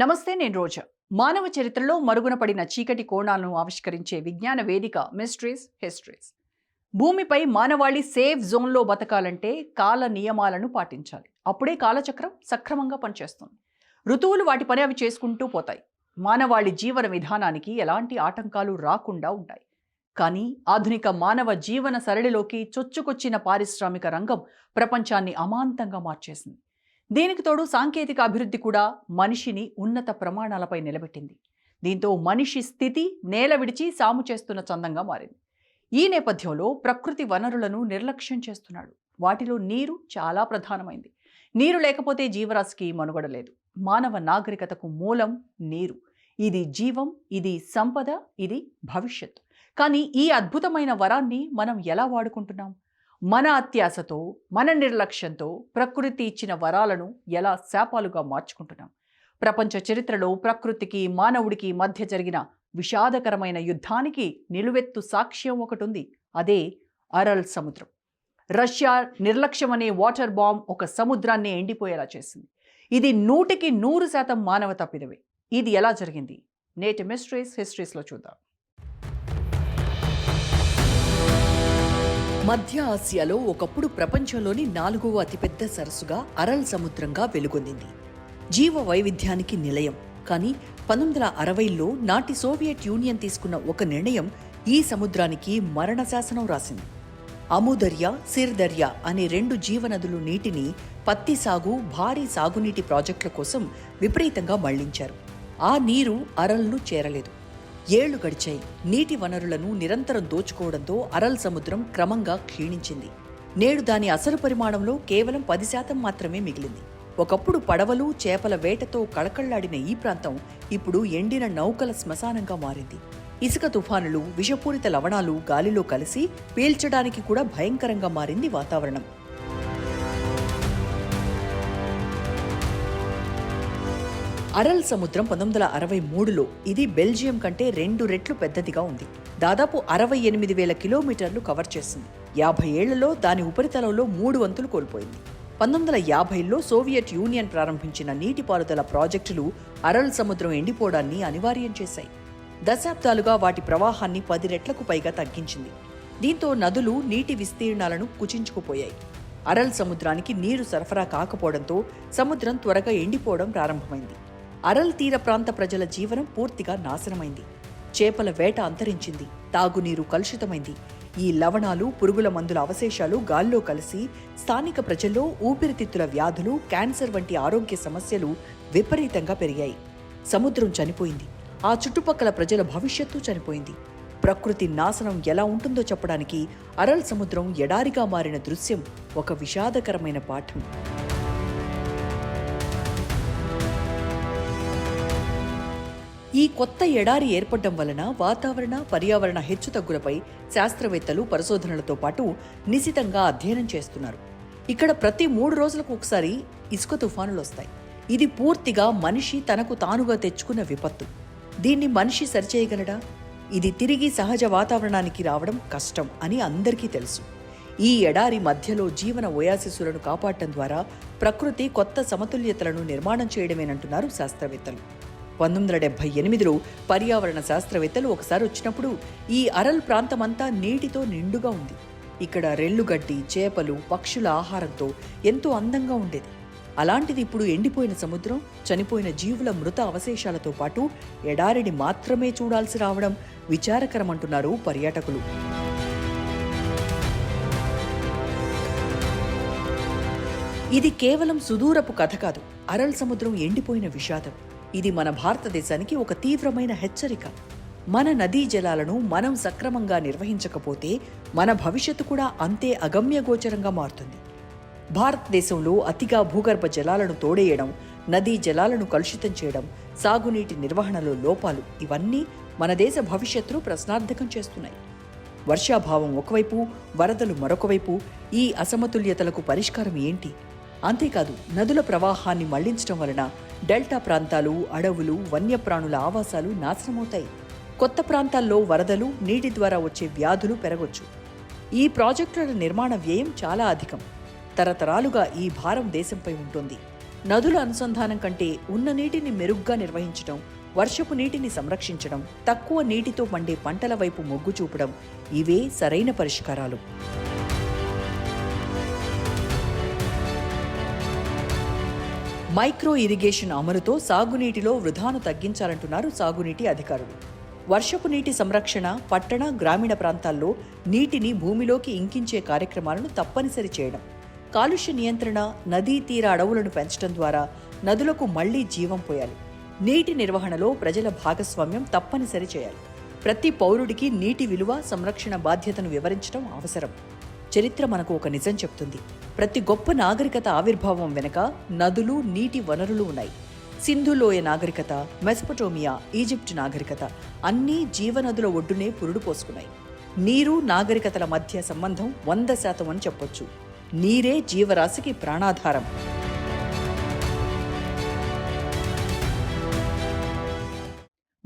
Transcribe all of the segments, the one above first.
నమస్తే నేను రోజా. మానవ చరిత్రలో మరుగున పడిన చీకటి కోణాలను ఆవిష్కరించే విజ్ఞాన వేదిక మిస్ట్రీస్ హిస్టరీస్ భూమిపై మానవాళి సేఫ్ జోన్లో బతకాలంటే కాల నియమాలను పాటించాలి. అప్పుడే కాలచక్రం సక్రమంగా పనిచేస్తుంది. ఋతువులు వాటి పని అవి చేసుకుంటూ పోతాయి. మానవాళి జీవన విధానానికి ఎలాంటి ఆటంకాలు రాకుండా ఉంటాయి. కానీ ఆధునిక మానవ జీవన సరళిలోకి చొచ్చుకొచ్చిన పారిశ్రామిక రంగం ప్రపంచాన్ని అమాంతంగా మార్చేసింది. దీనికి తోడు సాంకేతిక అభివృద్ధి కూడా మనిషిని ఉన్నత ప్రమాణాలపై నిలబెట్టింది. దీంతో మనిషి స్థితి నేల విడిచి సాము చేస్తున్న చందంగా మారింది. ఈ నేపథ్యంలో ప్రకృతి వనరులను నిర్లక్ష్యం చేస్తున్నాడు. వాటిలో నీరు చాలా ప్రధానమైంది. నీరు లేకపోతే జీవరాశికి మనుగడ లేదు మానవ నాగరికతకు మూలం నీరు. ఇది జీవం ఇది సంపద ఇది భవిష్యత్. కానీ ఈ అద్భుతమైన వరాన్ని మనం ఎలా వాడుకుంటున్నాం? మన అత్యాశతో మన నిర్లక్ష్యంతో ప్రకృతి ఇచ్చిన వరాలను ఎలా శాపాలుగా మార్చుకుంటున్నాం? ప్రపంచ చరిత్రలో ప్రకృతికి మానవుడికి మధ్య జరిగిన విషాదకరమైన యుద్ధానికి నిలువెత్తు సాక్ష్యం ఒకటి ఉంది అదే అరల్ సముద్రం. రష్యా నిర్లక్ష్యం అనే వాటర్ బాంబ్ ఒక సముద్రాన్ని ఎండిపోయేలా చేసింది. ఇది నూటికి నూరు శాతం మానవ తప్పిదవే ఇది ఎలా జరిగింది? నేటి మిస్ట్రీస్ హిస్టరీస్లో చూద్దాం. మధ్య ఆసియాలో ఒకప్పుడు ప్రపంచంలోని నాలుగవ అతిపెద్ద సరస్సుగా అరల్ సముద్రంగా వెలుగొందింది. జీవ వైవిధ్యానికి నిలయం. కానీ పంతొమ్మిది వందల అరవైలో నాటి సోవియట్ యూనియన్ తీసుకున్న ఒక నిర్ణయం ఈ సముద్రానికి మరణ శాసనం రాసింది. అముదర్య సిర్దర్య అనే రెండు జీవనదులు నీటిని పత్తి సాగు భారీ సాగునీటి ప్రాజెక్టుల కోసం విపరీతంగా మళ్ళించారు. ఆ నీరు అరల్ను చేరలేదు. ఏళ్ళు గడిచాయి. నీటి వనరులను నిరంతరం దోచుకోవడంతో అరల్ సముద్రం క్రమంగా క్షీణించింది. నేడు దాని అసలు పరిమాణంలో కేవలం పది శాతం మాత్రమే మిగిలింది. ఒకప్పుడు పడవలు చేపల వేటతో కళకళ్ళాడిన ఈ ప్రాంతం ఇప్పుడు ఎండిన నౌకల శ్మశానంగా మారింది. ఇసుక తుఫానులు విషపూరిత లవణాలు గాలిలో కలిసి పీల్చడానికి కూడా భయంకరంగా మారింది వాతావరణం. అరల్ సముద్రం పంతొమ్మిది వందల అరవై మూడులో ఇది బెల్జియం కంటే రెండు రెట్లు పెద్దదిగా ఉంది. దాదాపు అరవై ఎనిమిది వేల కిలోమీటర్లు కవర్ చేసింది. యాభై ఏళ్ళలో దాని ఉపరితలంలో మూడు వంతులు కోల్పోయింది. పంతొమ్మిది వందల యాభైలో సోవియట్ యూనియన్ ప్రారంభించిన నీటిపారుదల ప్రాజెక్టులు అరల్ సముద్రం ఎండిపోవడాన్ని అనివార్యం చేశాయి. దశాబ్దాలుగా వాటి ప్రవాహాన్ని పది రెట్లకు పైగా తగ్గించింది. దీంతో నదులు నీటి విస్తీర్ణాలను కుచించుకుపోయాయి. అరల్ సముద్రానికి నీరు సరఫరా కాకపోవడంతో సముద్రం త్వరగా ఎండిపోవడం ప్రారంభమైంది. అరల్ తీర ప్రాంత ప్రజల జీవనం పూర్తిగా నాశనమైంది. చేపల వేట అంతరించింది. తాగునీరు కలుషితమైంది. ఈ లవణాలు పురుగుల మందుల అవశేషాలు గాల్లో కలిసి స్థానిక ప్రజల్లో ఊపిరితిత్తుల వ్యాధులు క్యాన్సర్ వంటి ఆరోగ్య సమస్యలు విపరీతంగా పెరిగాయి. సముద్రం చనిపోయింది. ఆ చుట్టుపక్కల ప్రజల భవిష్యత్తు చనిపోయింది. ప్రకృతి నాశనం ఎలా ఉంటుందో చెప్పడానికి అరల్ సముద్రం ఎడారిగా మారిన దృశ్యం ఒక విషాదకరమైన పాఠం. ఈ కొత్త ఎడారి ఏర్పడడం వలన వాతావరణ పర్యావరణ హెచ్చుతగ్గులపై శాస్త్రవేత్తలు పరిశోధనలతో పాటు నిశితంగా అధ్యయనం చేస్తున్నారు. ఇక్కడ ప్రతి మూడు రోజులకు ఒకసారి ఇసుక తుఫానులు వస్తాయి. ఇది పూర్తిగా మనిషి తనకు తానుగా తెచ్చుకున్న విపత్తు. దీన్ని మనిషి సరిచేయగలడా? ఇది తిరిగి సహజ వాతావరణానికి రావడం కష్టం అని అందరికీ తెలుసు. ఈ ఎడారి మధ్యలో జీవన ఓయాసిసులను కాపాడటం ద్వారా ప్రకృతి కొత్త సమతుల్యతలను నిర్మాణం చేయడమేనంటున్నారు శాస్త్రవేత్తలు. పంతొమ్మిది వందల డెబ్బై ఎనిమిదిలో పర్యావరణ శాస్త్రవేత్తలు ఒకసారి వచ్చినప్పుడు ఈ అరల్ ప్రాంతమంతా నీటితో నిండుగా ఉంది. ఇక్కడ రెల్లుగడ్డి చేపలు పక్షుల ఆహారంతో ఎంతో అందంగా ఉండేది. అలాంటిది ఇప్పుడు ఎండిపోయిన సముద్రం చనిపోయిన జీవుల మృత అవశేషాలతో పాటు ఎడారిని మాత్రమే చూడాల్సి రావడం విచారకరమంటున్నారు పర్యాటకులు. ఇది కేవలం సుదూరపు కథ కాదు అరల్ సముద్రం ఎండిపోయిన విషాదం. ఇది మన భారతదేశానికి ఒక తీవ్రమైన హెచ్చరిక. మన నదీ జలాలను మనం సక్రమంగా నిర్వహించకపోతే మన భవిష్యత్తు కూడా అంతే అగమ్యగోచరంగా మారుతుంది. భారతదేశంలో అతిగా భూగర్భ జలాలను తోడేయడం నదీ జలాలను కలుషితం చేయడం సాగునీటి నిర్వహణలో లోపాలు ఇవన్నీ మన దేశ భవిష్యత్తును ప్రశ్నార్థకం చేస్తున్నాయి. వర్షాభావం ఒకవైపు వరదలు మరొకవైపు ఈ అసమతుల్యతలకు పరిష్కారం ఏంటి? అంతేకాదు నదుల ప్రవాహాన్ని మళ్ళించడం వలన డెల్టా ప్రాంతాలు అడవులు వన్యప్రాణుల ఆవాసాలు నాశనమవుతాయి. కొత్త ప్రాంతాల్లో వరదలు నీటి ద్వారా వచ్చే వ్యాధులు పెరగొచ్చు. ఈ ప్రాజెక్టుల నిర్మాణ వ్యయం చాలా అధికం. తరతరాలుగా ఈ భారం దేశంపై ఉంటుంది. నదుల అనుసంధానం కంటే ఉన్న నీటిని మెరుగ్గా నిర్వహించడం వర్షపు నీటిని సంరక్షించడం తక్కువ నీటితో పండే పంటల వైపు మొగ్గు చూపడం ఇవే సరైన పరిష్కారాలు. మైక్రో ఇరిగేషన్ అమలుతో సాగునీటిలో వృధాను తగ్గించాలంటున్నారు సాగునీటి అధికారులు. వర్షపు నీటి సంరక్షణ పట్టణ గ్రామీణ ప్రాంతాల్లో నీటిని భూమిలోకి ఇంకించే కార్యక్రమాలను తప్పనిసరి చేయడం. కాలుష్య నియంత్రణ నదీ తీర అడవులను పెంచడం ద్వారా నదులకు మళ్ళీ జీవం పోయాలి. నీటి నిర్వహణలో ప్రజల భాగస్వామ్యం తప్పనిసరి చేయాలి. ప్రతి పౌరుడికి నీటి విలువ సంరక్షణ బాధ్యతను వివరించడం అవసరం. చరిత్ర మనకు ఒక నిజం చెప్తుంది. ప్రతి గొప్ప నాగరికత ఆవిర్భావం వెనుక నదులు నీటి వనరులు ఉన్నాయి. సింధులోయ నాగరికత మెసపటోమియా ఈజిప్ట్ నాగరికత అన్నీ జీవనదుల ఒడ్డునే పురుడు పోసుకున్నాయి. నీరు నాగరికతల మధ్య సంబంధం వంద శాతం అని చెప్పొచ్చు. నీరే జీవరాశికి ప్రాణాధారం.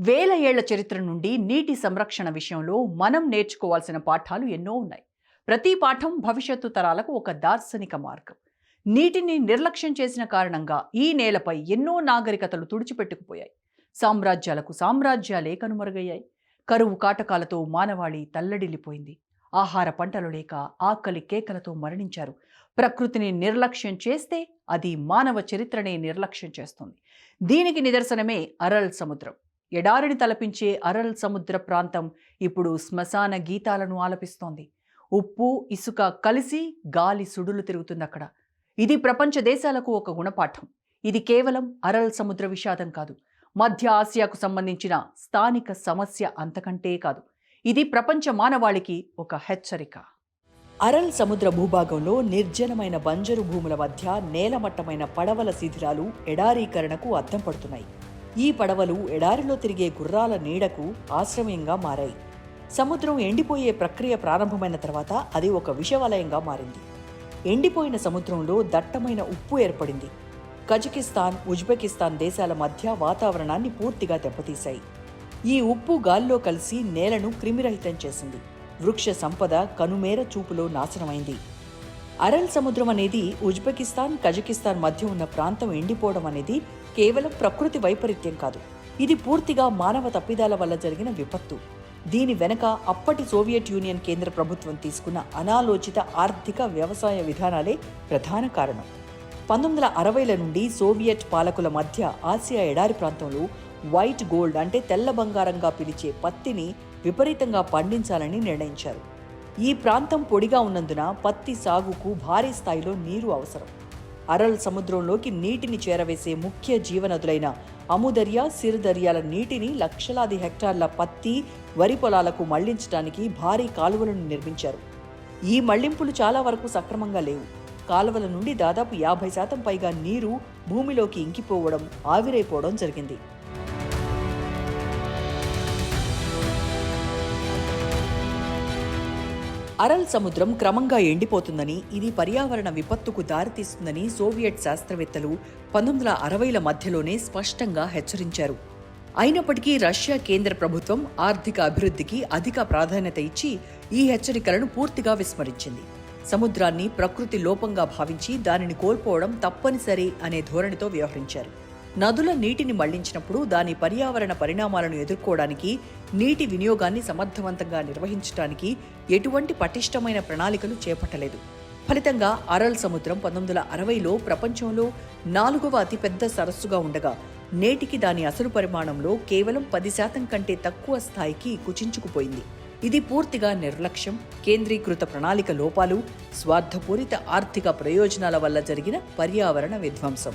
వేల ఏళ్ళ చరిత్ర నుండి నీటి సంరక్షణ విషయంలో మనం నేర్చుకోవాల్సిన పాఠాలు ఎన్నో ఉన్నాయి. ప్రతి పాఠం భవిష్యత్తు తరాలకు ఒక దార్శనిక మార్గం. నీటిని నిర్లక్ష్యం చేసిన కారణంగా ఈ నేలపై ఎన్నో నాగరికతలు తుడిచిపెట్టుకుపోయాయి. సామ్రాజ్యాలకు సామ్రాజ్యాలే కనుమరుగయ్యాయి. కరువు కాటకాలతో మానవాళి తల్లడిల్లిపోయింది. ఆహార పంటలు లేక ఆకలి కేకలతో మరణించారు. ప్రకృతిని నిర్లక్ష్యం చేస్తే అది మానవ చరిత్రనే నిర్లక్ష్యం చేస్తుంది. దీనికి నిదర్శనమే అరల్ సముద్రం. ఎడారిని తలపించే అరల్ సముద్ర ప్రాంతం ఇప్పుడు శ్మశాన గీతాలను ఆలపిస్తోంది. ఉప్పు ఇసుక కలిసి గాలి సుడులు తిరుగుతుంది అక్కడ ఇది ప్రపంచ దేశాలకు ఒక గుణపాఠం. ఇది కేవలం అరల్ సముద్ర విషాదం కాదు. మధ్య ఆసియాకు సంబంధించిన స్థానిక సమస్య అంతకంటే కాదు. ఇది ప్రపంచ మానవాళికి ఒక హెచ్చరిక. అరల్ సముద్ర భూభాగంలో నిర్జనమైన బంజరు భూముల మధ్య నేలమట్టమైన పడవల శిథిరాలు ఎడారీకరణకు అద్దం పడుతున్నాయి. ఈ పడవలు ఎడారిలో తిరిగే గుర్రాల నీడకు ఆశ్రమంగా మారాయి. సముద్రం ఎండిపోయే ప్రక్రియ ప్రారంభమైన తర్వాత అది ఒక విషవలయంగా మారింది. ఎండిపోయిన సముద్రంలో దట్టమైన ఉప్పు ఏర్పడింది. కజకిస్తాన్ ఉజ్బెకిస్తాన్ దేశాల మధ్య వాతావరణాన్ని పూర్తిగా దెబ్బతీశాయి. ఈ ఉప్పు గాల్లో కలిసి నేలను క్రిమిరహితం చేసింది. వృక్ష సంపద కనుమేర చూపులో నాశనమైంది. అరల్ సముద్రం అనేది ఉజ్బెకిస్తాన్ కజకిస్తాన్ మధ్య ఉన్న ప్రాంతం ఎండిపోవడం అనేది కేవలం ప్రకృతి వైపరీత్యం కాదు. ఇది పూర్తిగా మానవ తప్పిదాల వల్ల జరిగిన విపత్తు. దీని వెనక అప్పటి సోవియట్ యూనియన్ కేంద్ర ప్రభుత్వం తీసుకున్న అనాలోచిత ఆర్థిక వ్యవసాయ విధానాలే ప్రధాన కారణం. పంతొమ్మిది వందల అరవైల నుండి సోవియట్ పాలకుల మధ్య ఆసియా ఎడారి ప్రాంతంలో వైట్ గోల్డ్ అంటే తెల్ల బంగారంగా పిలిచే పత్తిని విపరీతంగా పండించాలని నిర్ణయించారు. ఈ ప్రాంతం పొడిగా ఉన్నందున పత్తి సాగుకు భారీ స్థాయిలో నీరు అవసరం. అరల్ సముద్రంలోకి నీటిని చేరవేసే ముఖ్య జీవనదులైన అముదర్యా సిరుదర్యాల నీటిని లక్షలాది హెక్టార్ల పత్తి వరి పొలాలకు మళ్ళించడానికి భారీ కాలువలను నిర్మించారు. ఈ మళ్ళింపులు చాలా వరకు సక్రమంగా లేవు. కాలువల నుండి దాదాపు యాభై శాతం పైగా నీరు భూమిలోకి ఇంకిపోవడం ఆవిరైపోవడం జరిగింది. అరల్ సముద్రం క్రమంగా ఎండిపోతుందని ఇది పర్యావరణ విపత్తుకు దారితీస్తుందని సోవియట్ శాస్త్రవేత్తలు పంతొమ్మిది వందల అరవైల మధ్యలోనే స్పష్టంగా హెచ్చరించారు. అయినప్పటికీ రష్యా కేంద్ర ప్రభుత్వం ఆర్థిక అభివృద్ధికి అధిక ప్రాధాన్యత ఇచ్చి ఈ హెచ్చరికలను పూర్తిగా విస్మరించింది. సముద్రాన్ని ప్రకృతి లోపంగా భావించి దానిని కోల్పోవడం తప్పనిసరి అనే ధోరణితో వ్యవహరించారు. నదుల నీటిని మళ్ళించినప్పుడు దాని పర్యావరణ పరిణామాలను ఎదుర్కోవడానికి నీటి వినియోగాన్ని సమర్థవంతంగా నిర్వహించడానికి ఎటువంటి పటిష్టమైన ప్రణాళికలు చేపట్టలేదు. ఫలితంగా అరల్ సముద్రం పంతొమ్మిది వందల అరవైలో ప్రపంచంలో నాలుగవ అతిపెద్ద సరస్సుగా ఉండగా నేటికి దాని అసలు పరిమాణంలో కేవలం పది శాతం కంటే తక్కువ స్థాయికి కుచించుకుపోయింది. ఇది పూర్తిగా నిర్లక్ష్యం కేంద్రీకృత ప్రణాళిక లోపాలు స్వార్థపూరిత ఆర్థిక ప్రయోజనాల వల్ల జరిగిన పర్యావరణ విధ్వంసం.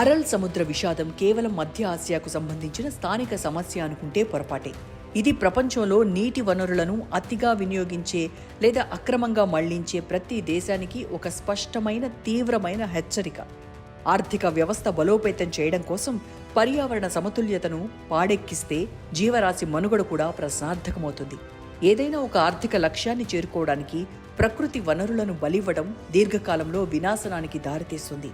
అరల్ సముద్ర విషాదం కేవలం మధ్య ఆసియాకు సంబంధించిన స్థానిక సమస్య అనుకుంటే పొరపాటే. ఇది ప్రపంచంలో నీటి వనరులను అతిగా వినియోగించే లేదా అక్రమంగా మళ్ళించే ప్రతి దేశానికి ఒక స్పష్టమైన తీవ్రమైన హెచ్చరిక. ఆర్థిక వ్యవస్థ బలోపేతం చేయడం కోసం పర్యావరణ సమతుల్యతను పాడెక్కిస్తే జీవరాశి మనుగడ కూడా ప్రశ్నార్థకమవుతుంది ఏదైనా ఒక ఆర్థిక లక్ష్యాన్ని చేరుకోవడానికి ప్రకృతి వనరులను బలివ్వడం దీర్ఘకాలంలో వినాశనానికి దారితీస్తుంది.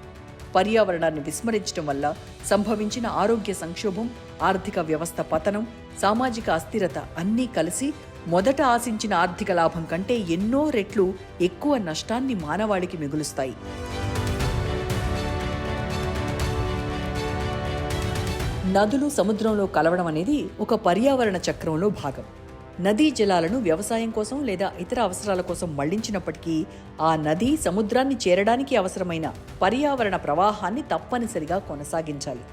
పర్యావరణాన్ని విస్మరించడం వల్ల సంభవించిన ఆరోగ్య సంక్షోభం ఆర్థిక వ్యవస్థ పతనం సామాజిక అస్థిరత అన్నీ కలిసి మొదట ఆశించిన ఆర్థిక లాభం కంటే ఎన్నో రెట్లు ఎక్కువ నష్టాన్ని మానవాళికి మిగులుస్తాయి. నదులు సముద్రంలో కలవడం అనేది ఒక పర్యావరణ చక్రంలో భాగం. నదీ జలాలను వ్యవసాయం కోసం లేదా ఇతర అవసరాల కోసం మళ్ళించినప్పటికీ ఆ నది సముద్రాన్ని చేరడానికి అవసరమైన పర్యావరణ ప్రవాహాన్ని తప్పనిసరిగా కొనసాగించాలి.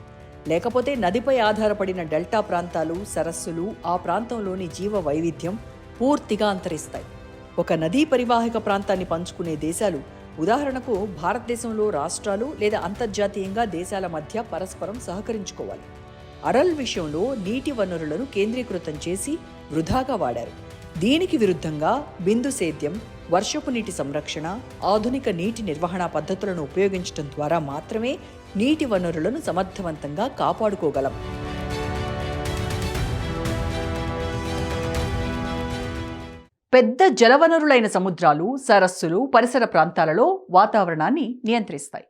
లేకపోతే నదిపై ఆధారపడిన డెల్టా ప్రాంతాలు సరస్సులు ఆ ప్రాంతంలోని జీవ వైవిధ్యం పూర్తిగా అంతరిస్తాయి. ఒక నదీ పరివాహక ప్రాంతాన్ని పంచుకునే దేశాలు ఉదాహరణకు భారతదేశంలో రాష్ట్రాలు లేదా అంతర్జాతీయంగా దేశాల మధ్య పరస్పరం సహకరించుకోవాలి. అరల్ విషయంలో నీటి వనరులను కేంద్రీకృతం చేసి వృధాగా వాడారు. దీనికి విరుద్ధంగా బిందు సేద్యం వర్షపు నీటి సంరక్షణ ఆధునిక నీటి నిర్వహణ పద్ధతులను ఉపయోగించడం ద్వారా మాత్రమే నీటి వనరులను సమర్థవంతంగా కాపాడుకోగలం. పెద్ద జలవనరులైన సముద్రాలు సరస్సులు పరిసర ప్రాంతాలలో వాతావరణాన్ని నియంత్రిస్తాయి.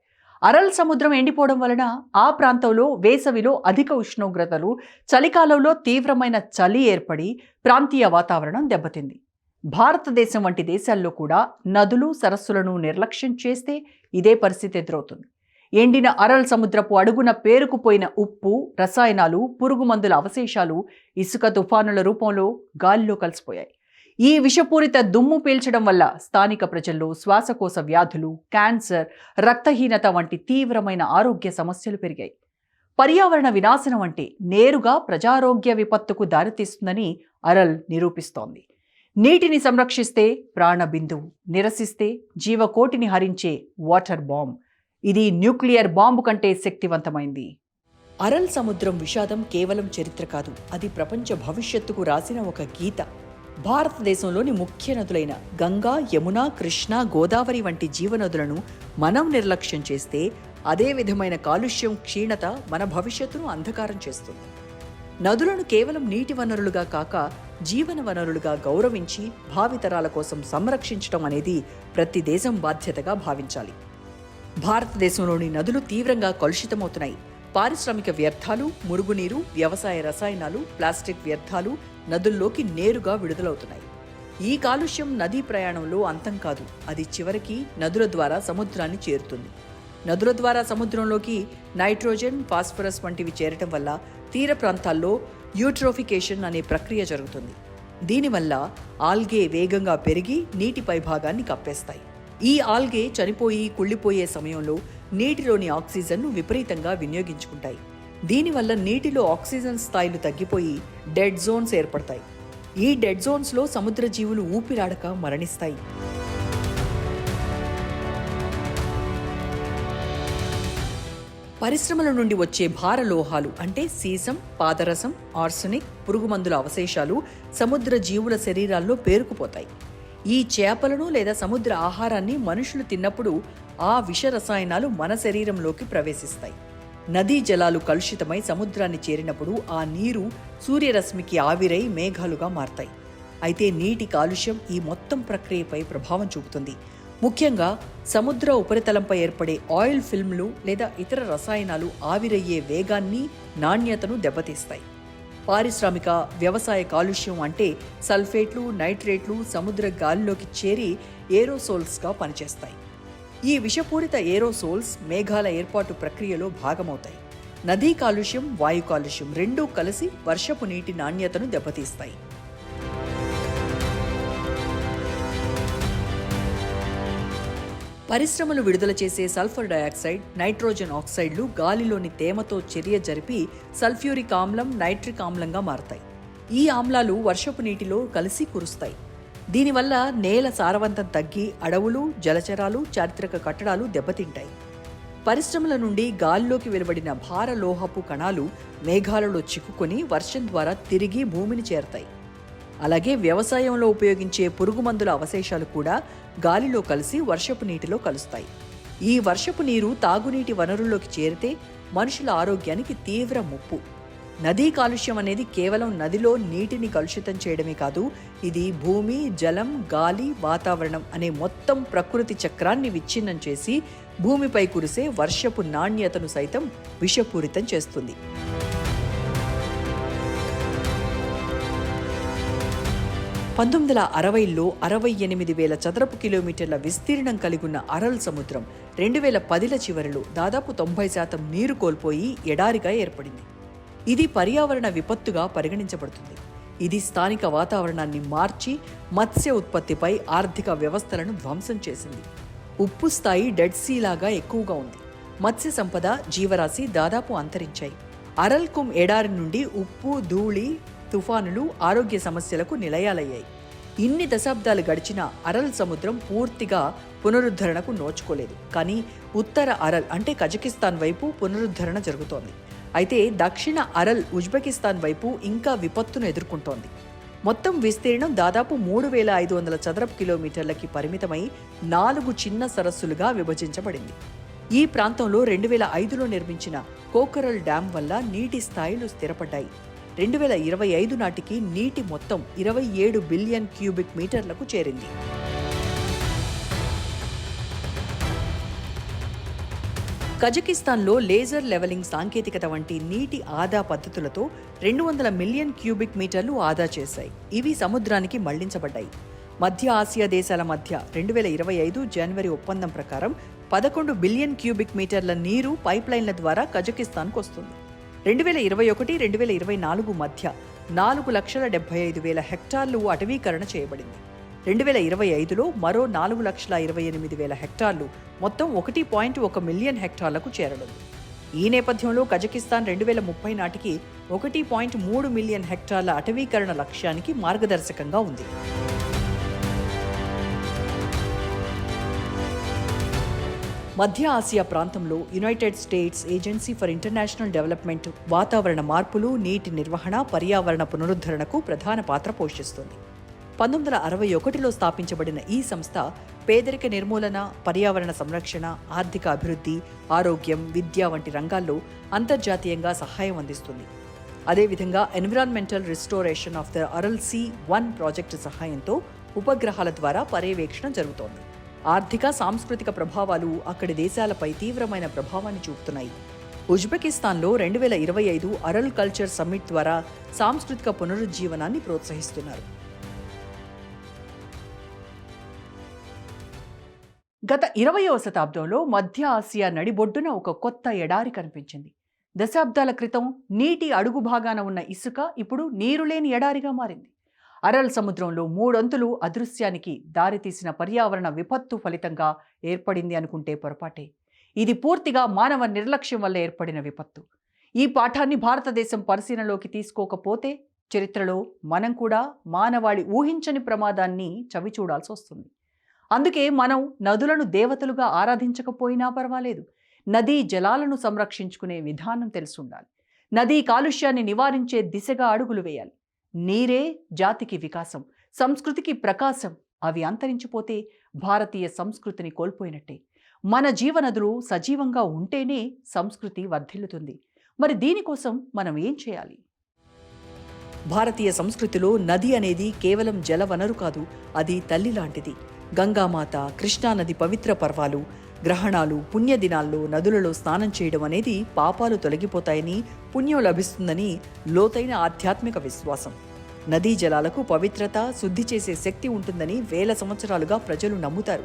అరల్ సముద్రం ఎండిపోవడం వలన ఆ ప్రాంతంలో వేసవిలో అధిక ఉష్ణోగ్రతలు చలికాలంలో తీవ్రమైన చలి ఏర్పడి ప్రాంతీయ వాతావరణం దెబ్బతింది. భారతదేశం వంటి దేశాల్లో కూడా నదులు సరస్సులను నిర్లక్ష్యం చేస్తే ఇదే పరిస్థితి ఎదురవుతుంది. ఎండిన అరల్ సముద్రపు అడుగున పేరుకుపోయిన ఉప్పు రసాయనాలు పురుగుమందుల అవశేషాలు ఇసుక తుఫానుల రూపంలో గాలిలో కలిసిపోయాయి. ఈ విషపూరిత దుమ్ము పీల్చడం వల్ల స్థానిక ప్రజల్లో శ్వాసకోశ వ్యాధులు క్యాన్సర్ రక్తహీనత వంటి తీవ్రమైన ఆరోగ్య సమస్యలు పెరిగాయి. పర్యావరణ వినాశనం అంటే నేరుగా ప్రజారోగ్య విపత్తుకు దారితీస్తుందని అరల్ నిరూపిస్తోంది. నీటిని సంరక్షిస్తే ప్రాణబిందువు నిరసిస్తే జీవకోటిని హరించే వాటర్ బాంబ్. ఇది న్యూక్లియర్ బాంబు కంటే శక్తివంతమైంది. అరల్ సముద్రం విషాదం కేవలం చరిత్ర కాదు అది ప్రపంచ భవిష్యత్తుకు రాసిన ఒక గీత. భారతదేశంలోని ముఖ్య నదులైన గంగా యమున కృష్ణ గోదావరి వంటి జీవనదులను మనం నిర్లక్ష్యం చేస్తే అదే విధమైన కాలుష్యం క్షీణత మన భవిష్యత్తును అంధకారం చేస్తుంది. నదులను కేవలం నీటి వనరులుగా కాక జీవన వనరులుగా గౌరవించి భావితరాల కోసం సంరక్షించడం అనేది ప్రతి దేశం బాధ్యతగా భావించాలి. భారతదేశంలోని నదులు తీవ్రంగా కలుషితమవుతున్నాయి. పారిశ్రామిక వ్యర్థాలు మురుగునీరు వ్యవసాయ రసాయనాలు ప్లాస్టిక్ వ్యర్థాలు నదుల్లోకి నేరుగా విడుదలవుతున్నాయి. ఈ కాలుష్యం నదీ ప్రయాణంలో అంతం కాదు అది చివరికి నదుల ద్వారా సముద్రాన్ని చేరుతుంది. నదుల ద్వారా సముద్రంలోకి నైట్రోజన్ ఫాస్ఫరస్ వంటివి చేరటం వల్ల తీర ప్రాంతాల్లో యూట్రోఫికేషన్ అనే ప్రక్రియ జరుగుతుంది. దీనివల్ల ఆల్గే వేగంగా పెరిగి నీటి పైభాగాన్ని కప్పేస్తాయి. ఈ ఆల్గే చనిపోయి కుళ్ళిపోయే సమయంలో నీటిలోని ఆక్సిజన్ను విపరీతంగా వినియోగించుకుంటాయి. దీనివల్ల నీటిలో ఆక్సిజన్ స్థాయిలు తగ్గిపోయి డెడ్ జోన్స్ ఏర్పడతాయి. ఈ డెడ్ జోన్స్లో సముద్ర జీవులు ఊపిరాడక మరణిస్తాయి. పరిశ్రమల నుండి వచ్చే భార లోహాలు అంటే సీసం పాదరసం ఆర్సనిక్ పురుగుమందుల అవశేషాలు సముద్ర జీవుల శరీరాల్లో పేరుకుపోతాయి. ఈ చేపలను లేదా సముద్ర ఆహారాన్ని మనుషులు తిన్నప్పుడు ఆ విష రసాయనాలు మన శరీరంలోకి ప్రవేశిస్తాయి. నదీ జలాలు కలుషితమై సముద్రాన్ని చేరినప్పుడు ఆ నీరు సూర్యరశ్మికి ఆవిరై మేఘాలుగా మారతాయి. అయితే నీటి కాలుష్యం ఈ మొత్తం ప్రక్రియపై ప్రభావం చూపుతుంది. ముఖ్యంగా సముద్ర ఉపరితలంపై ఏర్పడే ఆయిల్ ఫిల్మ్లు లేదా ఇతర రసాయనాలు ఆవిరయ్యే వేగాన్ని నాణ్యతను దెబ్బతీస్తాయి. పారిశ్రామిక వ్యవసాయ కాలుష్యం అంటే సల్ఫేట్లు నైట్రేట్లు సముద్ర గాలిలోకి చేరి ఏరోసోల్స్గా పనిచేస్తాయి. ఈ విషపూరిత ఏరోసోల్స్ మేఘాల ఏర్పాటు ప్రక్రియలో భాగమవుతాయి. నదీ కాలుష్యం వాయు కాలుష్యం రెండూ కలిసి వర్షపు నీటి నాణ్యతను దెబ్బతీస్తాయి. పరిశ్రమలు విడుదల చేసే సల్ఫర్ డయాక్సైడ్ నైట్రోజన్ ఆక్సైడ్లు గాలిలోని తేమతో చర్య జరిపి సల్ఫ్యూరిక్ ఆమ్లం నైట్రిక్ ఆమ్లంగా మారతాయి. ఈ ఆమ్లాలు వర్షపు నీటిలో కలిసి కురుస్తాయి. దీనివల్ల నేల సారవంతం తగ్గి అడవులు జలచరాలు చారిత్రక కట్టడాలు దెబ్బతింటాయి. పరిశ్రమల నుండి గాల్లోకి వెలువడిన భార లోహపు కణాలు మేఘాలలో చిక్కుకొని వర్షం ద్వారా తిరిగి భూమిని చేరతాయి. అలాగే వ్యవసాయంలో ఉపయోగించే పురుగుమందుల అవశేషాలు కూడా గాలిలో కలిసి వర్షపు నీటిలో కలుస్తాయి. ఈ వర్షపు నీరు తాగునీటి వనరుల్లోకి చేరితే మనుషుల ఆరోగ్యానికి తీవ్ర ముప్పు. నదీ కాలుష్యం అనేది కేవలం నదిలో నీటిని కలుషితం చేయడమే కాదు ఇది భూమి జలం గాలి వాతావరణం అనే మొత్తం ప్రకృతి చక్రాన్ని విచ్ఛిన్నం చేసి భూమిపై కురిసే వర్షపు నాణ్యతను సైతం విషపూరితం చేస్తుంది. పంతొమ్మిది వందల అరవైలో అరవై ఎనిమిది వేల చదరపు కిలోమీటర్ల విస్తీర్ణం కలిగి ఉన్న అరల్ సముద్రం రెండు వేల పదిల చివరిలో దాదాపు తొంభై శాతం నీరు కోల్పోయి ఎడారిగా ఏర్పడింది. ఇది పర్యావరణ విపత్తుగా పరిగణించబడుతుంది. ఇది స్థానిక వాతావరణాన్ని మార్చి మత్స్య ఉత్పత్తిపై ఆర్థిక వ్యవస్థలను ధ్వంసం చేసింది. ఉప్పు స్థాయి డెడ్ సీ లాగా ఎక్కువగా ఉంది. మత్స్య సంపద జీవరాశి దాదాపు అంతరించాయి. అరల్కుమ్ ఎడారి నుండి ఉప్పు ధూళి తుఫానులు ఆరోగ్య సమస్యలకు నిలయాలయ్యాయి. ఇన్ని దశాబ్దాలు గడిచిన అరల్ సముద్రం పూర్తిగా పునరుద్ధరణకు నోచుకోలేదు. కానీ ఉత్తర అరల్ అంటే కజకిస్తాన్ వైపు పునరుద్ధరణ జరుగుతోంది. అయితే దక్షిణ అరల్ ఉజ్బెకిస్తాన్ వైపు ఇంకా విపత్తును ఎదుర్కొంటోంది. మొత్తం విస్తీర్ణం దాదాపు మూడు వేల ఐదు వందల చదరపు కిలోమీటర్లకి పరిమితమై నాలుగు చిన్న సరస్సులుగా విభజించబడింది. ఈ ప్రాంతంలో రెండు వేల ఐదులో నిర్మించిన కోకరల్ డ్యాం వల్ల నీటి స్థాయిలు స్థిరపడ్డాయి. రెండు వేల ఇరవై ఐదు నాటికి నీటి మొత్తం ఇరవై ఏడు బిలియన్ క్యూబిక్ మీటర్లకు చేరింది. కజకిస్తాన్లో లేజర్ లెవెలింగ్ సాంకేతికత వంటి నీటి ఆదా పద్ధతులతో రెండు వందల మిలియన్ క్యూబిక్ మీటర్లు ఆదా చేశాయి. ఇవి సముద్రానికి మళ్ళించబడ్డాయి. మధ్య ఆసియా దేశాల మధ్య రెండు వేల ఇరవై ఐదు జనవరి ఒప్పందం ప్రకారం పదకొండు బిలియన్ క్యూబిక్ మీటర్ల నీరు పైప్లైన్ల ద్వారా కజకిస్తాన్కు వస్తుంది. రెండు వేల ఇరవై ఒకటి రెండు వేల ఇరవై నాలుగు మధ్య నాలుగు లక్షల డెబ్బై ఐదు వేల హెక్టార్లు అటవీకరణ చేయబడింది. రెండు వేల ఇరవై ఐదులో మరో నాలుగు లక్షల ఇరవై ఎనిమిది వేల హెక్టార్లు మొత్తం ఒకటి పాయింట్ ఒక మిలియన్ హెక్టార్లకు చేరనుంది. ఈ నేపథ్యంలో కజకిస్తాన్ రెండు వేల ముప్పై నాటికి ఒకటి పాయింట్ మూడు మిలియన్ హెక్టార్ల అటవీకరణ లక్ష్యానికి మార్గదర్శకంగా ఉంది. మధ్య ఆసియా ప్రాంతంలో United States agency for international development వాతావరణ మార్పులు నీటి నిర్వహణ పర్యావరణ పునరుద్ధరణకు ప్రధాన పాత్ర పోషిస్తుంది. పంతొమ్మిది వందల అరవై ఒకటిలో స్థాపించబడిన ఈ సంస్థ పేదరిక నిర్మూలన పర్యావరణ సంరక్షణ ఆర్థిక అభివృద్ధి ఆరోగ్యం విద్య వంటి రంగాల్లో అంతర్జాతీయంగా సహాయం అందిస్తుంది. అదేవిధంగా environmental restoration of the Aral sea one project సహాయంతో ఉపగ్రహాల ద్వారా పర్యవేక్షణ జరుగుతోంది. ఆర్థిక సాంస్కృతిక ప్రభావాలు అక్కడి దేశాలపై తీవ్రమైన ప్రభావాన్ని చూపుతున్నాయి. ఉజ్బెకిస్తాన్లో రెండు వేల ఇరవై ఐదు అరల్ కల్చర్ సమ్మిట్ ద్వారా సాంస్కృతిక పునరుజ్జీవనాన్ని ప్రోత్సహిస్తున్నారు. గత ఇరవయవ శతాబ్దంలో మధ్య ఆసియా నడిబొడ్డున ఒక కొత్త ఎడారి కనిపించింది. దశాబ్దాల క్రితం నీటి అడుగు భాగాన ఉన్న ఇసుక ఇప్పుడు నీరులేని ఎడారిగా మారింది. అరల్ సముద్రంలో మూడొంతులు అదృశ్యానికి దారితీసిన పర్యావరణ విపత్తు ఫలితంగా ఏర్పడింది అనుకుంటే పొరపాటే. ఇది పూర్తిగా మానవ నిర్లక్ష్యం వల్ల ఏర్పడిన విపత్తు. ఈ పాఠాన్ని భారతదేశం పరిశీలనలోకి తీసుకోకపోతే చరిత్రలో మనం కూడా మానవాళి ఊహించని ప్రమాదాన్ని చవి చూడాల్సి వస్తుంది. అందుకే మనం నదులను దేవతలుగా ఆరాధించకపోయినా పర్వాలేదు. నదీ జలాలను సంరక్షించుకునే విధానం తెలుసుండాలి. నదీ కాలుష్యాన్ని నివారించే దిశగా అడుగులు వేయాలి. నీరే జాతికి వికాసం సంస్కృతికి ప్రకాశం అవి అంతరించిపోతే భారతీయ సంస్కృతిని కోల్పోయినట్టే. మన జీవనదులు సజీవంగా ఉంటేనే సంస్కృతి వర్ధిల్లుతుంది. మరి దీనికోసం మనం ఏం చేయాలి? భారతీయ సంస్కృతిలో నది అనేది కేవలం జల వనరు కాదు అది తల్లి లాంటిది. గంగామాత కృష్ణానది పవిత్ర పర్వాలు గ్రహణాలు పుణ్యదినాల్లో నదులలో స్నానం చేయడం అనేది పాపాలు తొలగిపోతాయని పుణ్యం లభిస్తుందని లోతైన ఆధ్యాత్మిక విశ్వాసం. నదీ జలాలకు పవిత్రత శుద్ధి చేసే శక్తి ఉంటుందని వేల సంవత్సరాలుగా ప్రజలు నమ్ముతారు.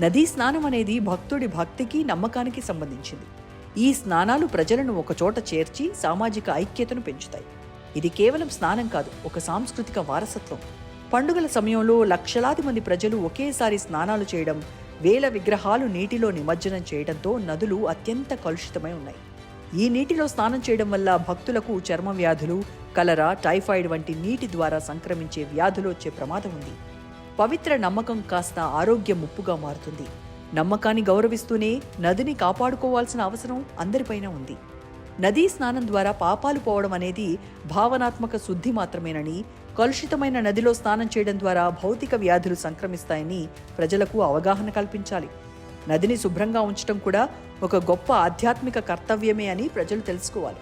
నదీ స్నానం అనేది భక్తుడి భక్తికి నమ్మకానికి సంబంధించింది. ఈ స్నానాలు ప్రజలను ఒకచోట చేర్చి సామాజిక ఐక్యతను పెంచుతాయి. ఇది కేవలం స్నానం కాదు ఒక సాంస్కృతిక వారసత్వం. పండుగల సమయంలో లక్షలాది మంది ప్రజలు ఒకేసారి స్నానాలు చేయడం వేల విగ్రహాలు నీటిలో నిమజ్జనం చేయడంతో నదులు అత్యంత కలుషితమై ఉన్నాయి. ఈ నీటిలో స్నానం చేయడం వల్ల భక్తులకు చర్మ వ్యాధులు కలరా టైఫాయిడ్ వంటి నీటి ద్వారా సంక్రమించే వ్యాధులు వచ్చే ప్రమాదం ఉంది. పవిత్ర నమ్మకం కాస్త ఆరోగ్య ముప్పుగా మారుతుంది. నమ్మకాన్ని గౌరవిస్తూనే నదిని కాపాడుకోవాల్సిన అవసరం అందరిపైన ఉంది. నదీ స్నానం ద్వారా పాపాలు పోవడం అనేది భావనాత్మక శుద్ధి మాత్రమేనని కలుషితమైన నదిలో స్నానం చేయడం ద్వారా భౌతిక వ్యాధులు సంక్రమిస్తాయని ప్రజలకు అవగాహన కల్పించాలి. నదిని శుభ్రంగా ఉంచడం కూడా ఒక గొప్ప ఆధ్యాత్మిక కర్తవ్యమే అని ప్రజలు తెలుసుకోవాలి.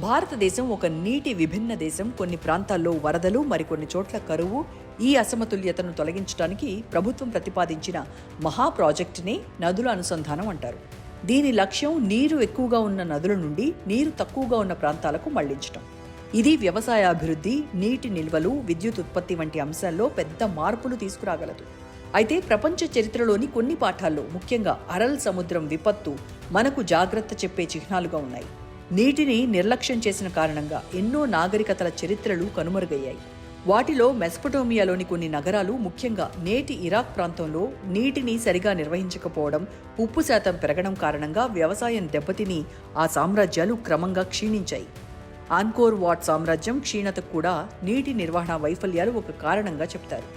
భారతదేశం ఒక నీటి విభిన్న దేశం. కొన్ని ప్రాంతాల్లో వరదలు మరికొన్ని చోట్ల కరువు ఈ అసమతుల్యతను తొలగించడానికి ప్రభుత్వం ప్రతిపాదించిన మహా ప్రాజెక్టునే నదుల అనుసంధానం అంటారు. దీని లక్ష్యం నీరు ఎక్కువగా ఉన్న నదుల నుండి నీరు తక్కువగా ఉన్న ప్రాంతాలకు మళ్ళించటం. ఇది వ్యవసాయ అభివృద్ధి నీటి నిల్వలు విద్యుత్ ఉత్పత్తి వంటి అంశాల్లో పెద్ద మార్పులు తీసుకురాగలదు. అయితే ప్రపంచ చరిత్రలోని కొన్ని పాఠాల్లో ముఖ్యంగా అరల్ సముద్రం విపత్తు మనకు జాగ్రత్త చెప్పే చిహ్నాలుగా ఉన్నాయి. నీటిని నిర్లక్ష్యం చేసిన కారణంగా ఎన్నో నాగరికతల చరిత్రలు కనుమరుగయ్యాయి. వాటిలో మెస్పటోమియాలోని కొన్ని నగరాలు ముఖ్యంగా నేటి ఇరాక్ ప్రాంతంలో నీటిని సరిగా నిర్వహించకపోవడం ఉప్పు శాతం పెరగడం కారణంగా వ్యవసాయం దెబ్బతిని ఆ సామ్రాజ్యాలు క్రమంగా క్షీణించాయి. ఆన్కోర్ వాట్ సామ్రాజ్యం క్షీణతకు కూడా నీటి నిర్వహణ వైఫల్యాలు ఒక కారణంగా చెప్తారు.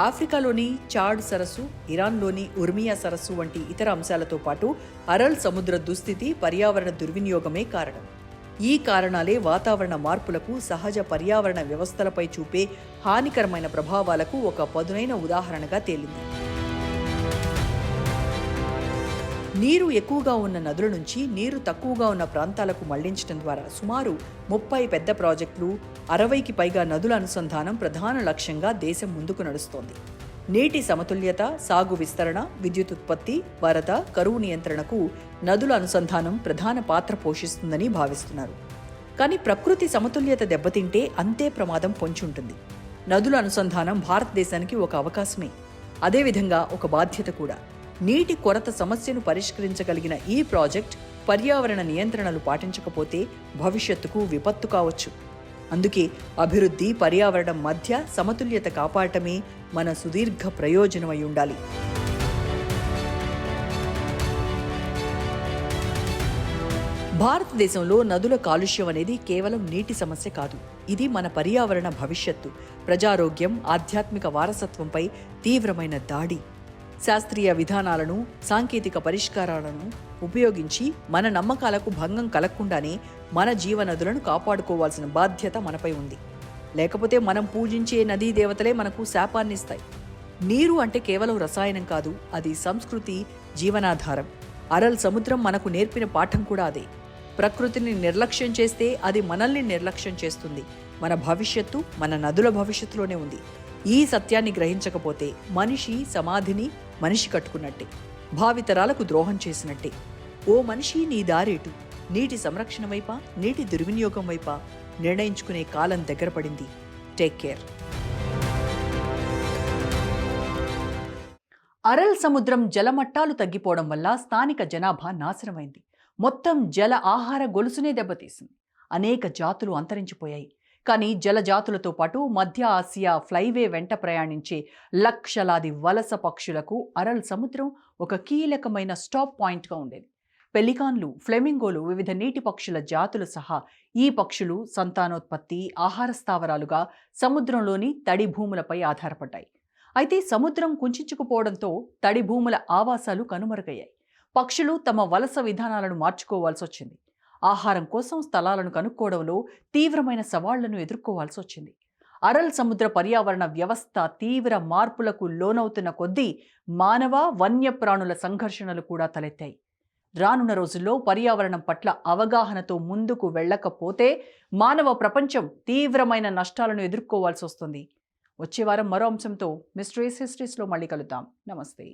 ఆఫ్రికాలోని చాడ్ సరస్సు ఇరాన్లోని ఉర్మియా సరస్సు వంటి ఇతర అంశాలతో పాటు అరల్ సముద్ర దుస్థితి పర్యావరణ దుర్వినియోగమే కారణం. ఈ కారణాలే వాతావరణ మార్పులకు సహజ పర్యావరణ వ్యవస్థలపై చూపే హానికరమైన ప్రభావాలకు ఒక పదునైన ఉదాహరణగా తేలింది. నీరు ఎక్కువగా ఉన్న నదుల నుంచి నీరు తక్కువగా ఉన్న ప్రాంతాలకు మళ్ళించడం ద్వారా సుమారు ముప్పై పెద్ద ప్రాజెక్టులు అరవైకి పైగా నదుల అనుసంధానం ప్రధాన లక్ష్యంగా దేశం ముందుకు నడుస్తోంది. నీటి సమతుల్యత సాగు విస్తరణ విద్యుత్ ఉత్పత్తి వరద కరువు నియంత్రణకు నదుల అనుసంధానం ప్రధాన పాత్ర పోషిస్తుందని భావిస్తున్నారు. కానీ ప్రకృతి సమతుల్యత దెబ్బతింటే అంతే ప్రమాదం పొంచుంటుంది. నదుల అనుసంధానం భారతదేశానికి ఒక అవకాశమే. అదేవిధంగా ఒక బాధ్యత కూడా. నీటి కొరత సమస్యను పరిష్కరించగలిగిన ఈ ప్రాజెక్ట్ పర్యావరణ నియంత్రణలు పాటించకపోతే భవిష్యత్తుకు విపత్తు కావచ్చు. అందుకే అభివృద్ధి పర్యావరణం మధ్య సమతుల్యత కాపాడటమే మన సుదీర్ఘ ప్రయోజనమై ఉండాలి. భారతదేశంలో నదుల కాలుష్యం అనేది కేవలం నీటి సమస్య కాదు. ఇది మన పర్యావరణ భవిష్యత్తు ప్రజారోగ్యం ఆధ్యాత్మిక వారసత్వంపై తీవ్రమైన దాడి. శాస్త్రీయ విధానాలను సాంకేతిక పరిష్కారాలను ఉపయోగించి మన నమ్మకాలకు భంగం కలగకుండానే మన జీవనదులను కాపాడుకోవాల్సిన బాధ్యత మనపై ఉంది. లేకపోతే మనం పూజించే నదీ దేవతలే మనకు శాపాన్నిస్తాయి. నీరు అంటే కేవలం రసాయనం కాదు అది సంస్కృతి జీవనాధారం. అరల్ సముద్రం మనకు నేర్పిన పాఠం కూడా అదే. ప్రకృతిని నిర్లక్ష్యం చేస్తే అది మనల్ని నిర్లక్ష్యం చేస్తుంది. మన భవిష్యత్తు మన నదుల భవిష్యత్తులోనే ఉంది. ఈ సత్యాన్ని గ్రహించకపోతే మనిషి సమాధిని మనిషి కట్టుకున్నట్టే భావితరాలకు ద్రోహం చేసినట్టే. ఓ మనిషి నీ దారేటు నీటి సంరక్షణ వైపా నీటి దుర్వినియోగం వైపా? నిర్ణయించుకునే కాలం దగ్గర పడింది. టేక్ కేర్ అరల్ సముద్రం జలమట్టాలు తగ్గిపోవడం వల్ల స్థానిక జనాభా నాశనమైంది. మొత్తం జల ఆహార గొలుసునే దెబ్బతీసింది. అనేక జాతులు అంతరించిపోయాయి. కానీ జలజాతులతో పాటు మధ్య ఆసియా ఫ్లైవే వెంట ప్రయాణించే లక్షలాది వలస పక్షులకు అరల్ సముద్రం ఒక కీలకమైన స్టాప్ పాయింట్గా ఉండేది. పెలికాన్లు ఫ్లెమింగోలు వివిధ నీటి పక్షుల జాతులు సహా ఈ పక్షులు సంతానోత్పత్తి ఆహార స్థావరాలుగా సముద్రంలోని తడి భూములపై ఆధారపడ్డాయి. అయితే సముద్రం కుంచుకుపోవడంతో తడి భూముల ఆవాసాలు కనుమరుగయ్యాయి. పక్షులు తమ వలస విధానాలను మార్చుకోవాల్సి వచ్చింది ఆహారం కోసం స్థలాలను కనుక్కోవడంలో తీవ్రమైన సవాళ్ళను ఎదుర్కోవాల్సి వచ్చింది అరల్ సముద్ర పర్యావరణ వ్యవస్థ తీవ్ర మార్పులకు లోనవుతున్న కొద్దీ మానవ వన్యప్రాణుల సంఘర్షణలు కూడా తలెత్తాయి. రానున్న రోజుల్లో పర్యావరణం పట్ల అవగాహనతో ముందుకు వెళ్ళకపోతే మానవ ప్రపంచం తీవ్రమైన నష్టాలను ఎదుర్కోవాల్సి వస్తుంది వచ్చే వారం మరో అంశంతో మిస్టరీస్ హిస్టరీస్లో మళ్ళీ కలుద్దాం. నమస్తే.